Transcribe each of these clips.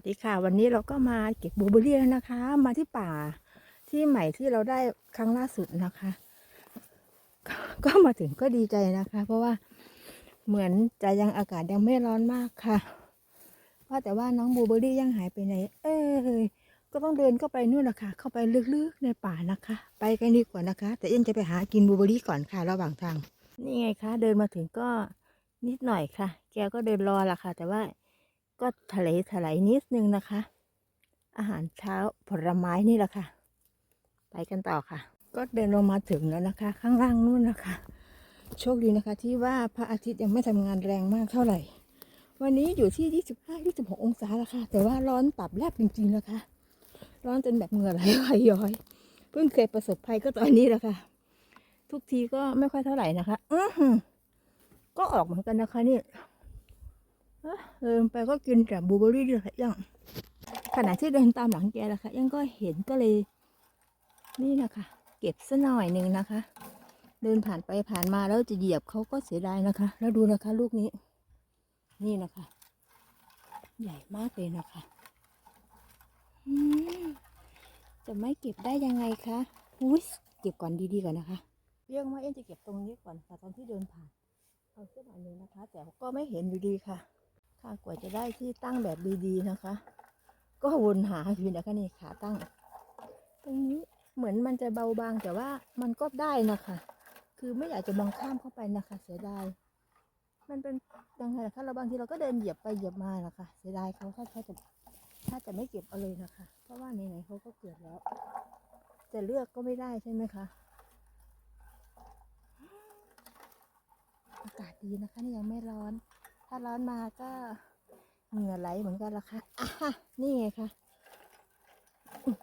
วัสดีค่ะ วันนี้เราก็มาเก็บบลูเบอร์รี่แล้วนะคะ มาที่ป่าที่ใหม่ที่เราได้ครั้งล่าสุดนะคะก็ก็มาถึงก็ดีใจนะคะ เพราะว่าเหมือนจะยังอากาศยังไม่ร้อนมากค่ะ ว่าแต่ว่าน้องบลูเบอร์รี่ยังหายไปไหน เอ้ยก็ต้องเดินเข้าไปนู่นนะคะเข้าไปลึกๆในป่านะคะ ไปกันดีกว่านะคะ แต่เอ็นจะไปหากินบลูเบอร์รี่ก่อนค่ะระหว่างทาง นี่ไงคะ เดินมาถึงก็นิดหน่อยค่ะ แกก็เดินรอละค่ะ แต่ว่า ก็ทะเลถลายนิดนึงนะคะ อาหารเช้าผลไม้นี่แหละค่ะ ไปกันต่อค่ะ ก็เดินลงมาถึงแล้วนะคะ ข้างล่างนู่นนะคะ โชคดีนะคะ ที่ว่าพระอาทิตย์ยังไม่ทำงานแรงมากเท่าไหร่ วันนี้อยู่ที่ 25 26 องศาแล้วค่ะ แต่ว่าร้อนตับแลบจริงๆนะคะ ร้อนจนแบบเหงื่อไหลย้อย เพิ่งเคยประสบภัยก็ตอนนี้แหละค่ะ ทุกทีก็ไม่ค่อยเท่าไหร่นะคะ อือก็ออกเหมือนกันนะคะนี่ เดินไปก็กินแต่บลูเบอร์รี่ด้วยค่ะยังขณะที่เดินตามหลังแกนะคะยังก็เห็นก็เลย นี่นะคะ เก็บซะหน่อยหนึ่งนะคะ เดินผ่านไปผ่านมาแล้วจะเหยียบเขาก็เสียดายนะคะ แล้วดูนะคะ ลูกนี้ นี่นะคะ ใหญ่มากเลยนะคะจะไม่เก็บได้ยังไงคะอุ้ยเก็บก่อนดีๆก่อนนะคะเรียกว่าเอ็นจะเก็บตรงนี้ก่อนค่ะตอนที่เดินผ่านเอาเส้นหน่อยหนึ่งนะคะ แต่ก็ไม่เห็นอยู่ดีค่ะ ค่ะกว่าจะได้ที่ตั้งแบบดีๆนะคะ ก็วนหาอยู่นะคะนี่ขาตั้ง ตรงนี้เหมือนมันจะเบาบางแต่ว่ามันก็ได้นะคะ คือไม่อยากจะมองข้ามเข้าไปนะคะ เสียดายมันเป็นยังไงล่ะคะเราบางทีเราก็เดินเหยียบไปเหยียบมานะค่ะเสียดายเขาถ้าเขาจะถ้าจะไม่เก็บเอาเลยนะคะ เพราะว่าไหนๆเขาก็เกิดแล้ว จะเลือกก็ไม่ได้ใช่ไหมคะอากาศดีนะคะนี่ยังไม่ร้อน ถ้าร้อนมาก็เหงื่อไหลเหมือนกันละค่ะอะฮะนี่ไงคะอุ๊ย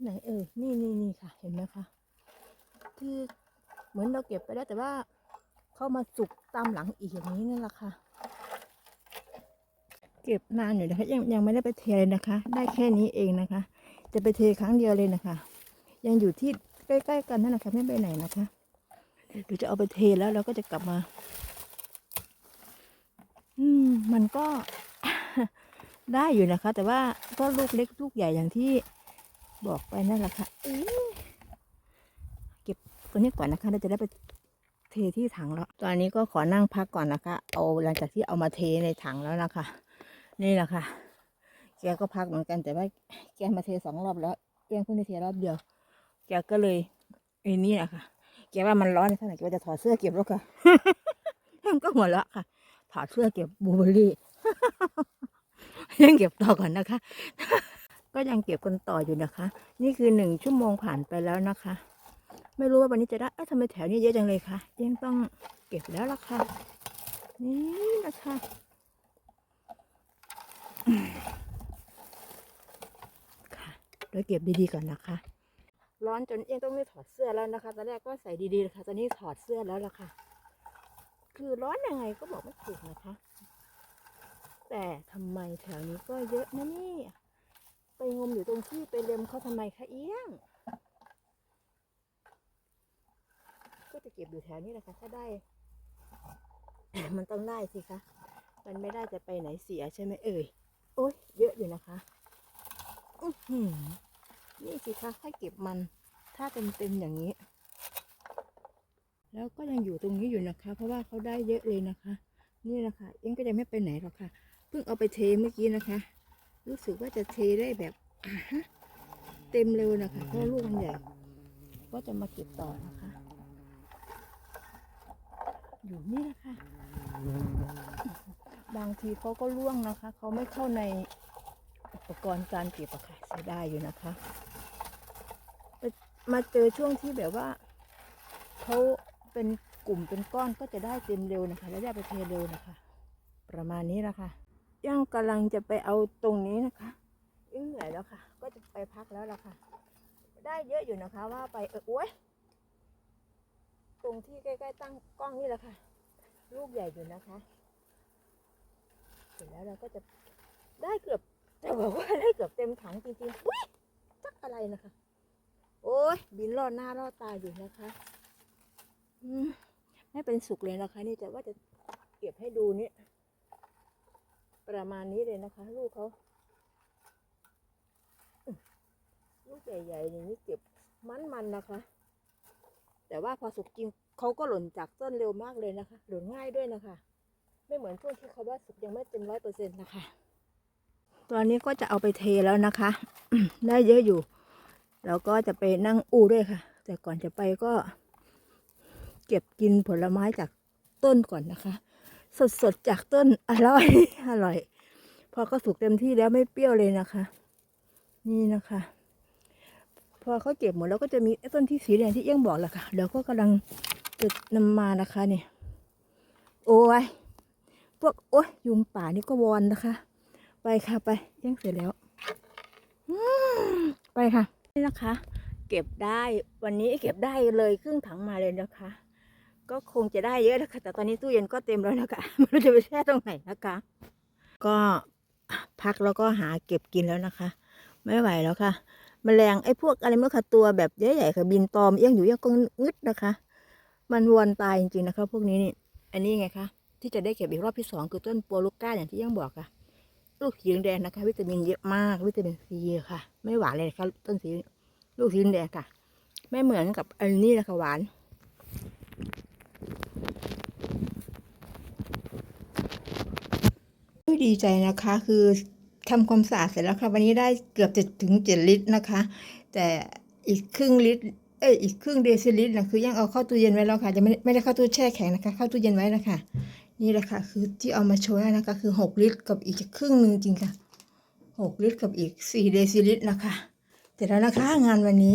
ไหนเอ่ยนี่นี่นี่ค่ะ เห็นไหมคะคือเหมือนเราเก็บไปแล้วแต่ว่าเข้ามาสุกตามหลังอีกอย่างนี้นั่นแหละค่ะ เก็บนานอยู่นะคะยังยังไม่ได้ไปเทเลยนะคะ ได้แค่นี้เองนะคะ จะไปเทครั้งเดียวเลยนะคะ ยังอยู่ที่ใกล้ ๆ กันนั่นแหละค่ะไม่ไปไหนนะคะเดี๋ยวจะเอาไปเทแล้วเราก็จะกลับมา อืม มันก็ได้อยู่นะคะ แต่ว่าก็ลูกเล็กลูกใหญ่อย่างที่บอกไปนั่นแหละค่ะเอ๊ะเก็บตัวนี้ก่อนนะคะเราจะได้ไปเทที่ถังแล้ว ตอนนี้ก็ขอนั่งพักก่อนนะคะ เอาหลังจากที่เอามาเทในถังแล้วนะคะ นี่แหละค่ะ แกก็พักเหมือนกัน แต่ว่าแกมาเทสองรอบแล้วแกเพิ่งได้เทรอบเดียว แกก็เลยไอ้นี่แหละค่ะ แกว่ามันร้อนขนาดแกว่าจะถอดเสื้อเก็บแล้วค่ะมันก็หัวเราะค่ะ ถอดเสื้อเก็บบูเบอร์รี่ ยังเก็บต่อก่อนนะคะ ก็ยังเก็บกันต่ออยู่นะคะ นี่คือหนึ่งชั่วโมงผ่านไปแล้วนะคะ ไม่รู้ว่าวันนี้จะได้เอ้าทำไมแถวนี้เยอะจังเลยคะยังต้องเก็บแล้วล่ะค่ะ นี่นะคะค่ะเดี๋ยวเก็บดีๆก่อนนะคะ ร้อนจนเองต้องไม่ถอดเสื้อแล้วนะคะ ตอนแรกก็ใส่ดีๆเลยค่ะตอนนี้ถอดเสื้อแล้วล่ะค่ะ คือร้อนยังไงก็บอกไม่ถูกนะคะ แต่ทำไมแถวนี้ก็เยอะนะนี่ ไปงมอยู่ตรงที่ไปเล็มเขาทำไมคะเอี้ยง ก็จะเก็บอยู่แถวนี้แหละค่ะถ้าได้ มันต้องได้สิคะมันไม่ได้จะไปไหนเสียใช่ไหมเอ่ย โอ้ยเยอะอยู่นะคะอือหือนี่สิคะให้เก็บมัน ถ้าเต็มๆอย่างนี้ แล้วก็ยังอยู่ตรงนี้อยู่นะคะ เพราะว่าเขาได้เยอะเลยนะคะ นี่นะคะเอ็งก็จะไม่ไปไหนหรอกค่ะ เพิ่งเอาไปเทเมื่อกี้นะคะ รู้สึกว่าจะเทได้แบบอ่าฮะเต็มเร็วนะคะเพราะลูกมันใหญ่ ก็จะมาเก็บต่อนะคะ อยู่นี่นะคะ บางทีเขาก็ล่วงนะคะ เขาไม่เข้าในอุปกรณ์การเก็บอะค่ะเสียดายอยู่นะคะ มาเจอช่วงที่แบบว่าเขา เป็นกลุ่มเป็นก้อนก็จะได้เต็มเร็วนะคะ แล้วได้ไปเทเร็วนะคะ ประมาณนี้นะคะย่างกำลังจะไปเอาตรงนี้นะคะยิ่งเหนื่อยแล้วค่ะ ก็จะไปพักแล้วล่ะค่ะ ได้เยอะอยู่นะคะ ว่าไปเออโอ้ยตรงที่ใกล้ๆตั้งกล้องนี่แหละค่ะ ลูกใหญ่อยู่นะคะเสร็จแล้วเราก็จะได้เกือบจะบอกว่าได้เกือบเต็มถังจริงๆอุ้ยจักอะไรนะคะ โอ้ยบินรอดหน้ารอดตาอยู่นะคะ ไม่เป็นสุกเลยนะคะ นี่แต่ว่าจะเก็บให้ดูนี่ประมาณนี้เลยนะคะ ลูกเขาลูกใหญ่ๆอย่างนี้เก็บมันๆนะคะ แต่ว่าพอสุกจริงเขาก็หล่นจากต้นเร็วมากเลยนะคะ หล่นง่ายด้วยนะคะ ไม่เหมือนช่วงที่เขาว่าสุกยังไม่เต็มร้อยเปอร์เซ็นต์นะคะ ตอนนี้ก็จะเอาไปเทแล้วนะคะ ได้เยอะอยู่ แล้วก็จะไปนั่งอูด้วยค่ะ แต่ก่อนจะไปก็ เก็บกินผลไม้จากต้นก่อนนะคะ สดๆจากต้นอร่อยอร่อย พอเขาสุกเต็มที่แล้วไม่เปรี้ยวเลยนะคะ นี่นะคะ พอเขาเก็บหมดแล้วก็จะมีต้นที่สีแดงที่เอี้ยงบอกแหละค่ะเดี๋ยวก็กำลังจะนำมานะคะเนี่ยโอ้ยพวกโอ้ยยุงป่านี่ก็วอนนะคะ ไปค่ะไปเอี้ยงเสร็จแล้วไปค่ะนี่นะคะ เก็บได้วันนี้เก็บได้เลยครึ่งถังมาเลยนะคะ ก็คงจะได้เยอะนะคะแต่ตอนนี้ตู้เย็นก็เต็มแล้วนะคะไม่รู้จะไปแช่ตรงไหนนะคะ ก็พักแล้วก็หาเก็บกินแล้วนะคะ ไม่ไหวแล้วค่ะแมลงไอ้พวกอะไรเมื่อค่ะตัวแบบใหญ่ๆค่ะบินตอมเอี้ยงอยู่เอี้ยงก็งึดนะคะ มันวนตายจริงๆนะคะ พวกนี้นี่อันนี้ไงคะที่จะได้เก็บอีกรอบที่สองคือต้นปัวลูกก้าอย่างที่เอี้ยังบอกค่ะลูกสีแดงนะคะ วิตามินเยอะมากวิตามินซีค่ะ ไม่หวานเลยค่ะต้นสีลูกสีแดงค่ะ ไม่เหมือนกับอันนี้นะคะหวาน ดีใจนะคะ คือทำความสะอาดเสร็จแล้วค่ะ วันนี้ได้เกือบจะถึงเจ็ดลิตรนะคะ แต่อีกครึ่งลิตร เอ้ยอีกครึ่งเดซิลิตรนะคือยังเอาเข้าตู้เย็นไว้แล้วค่ะ จะไม่ไม่ได้เข้าตู้แช่แข็งนะคะ เข้าตู้เย็นไว้นะคะ นี่แหละค่ะ คือที่เอามาโชว์นะคะ คือหกลิตรกับอีกครึ่งหนึ่งจริงค่ะหกลิตรกับอีกสี่เดซิลิตรนะคะ เสร็จแล้วนะคะ งานวันนี้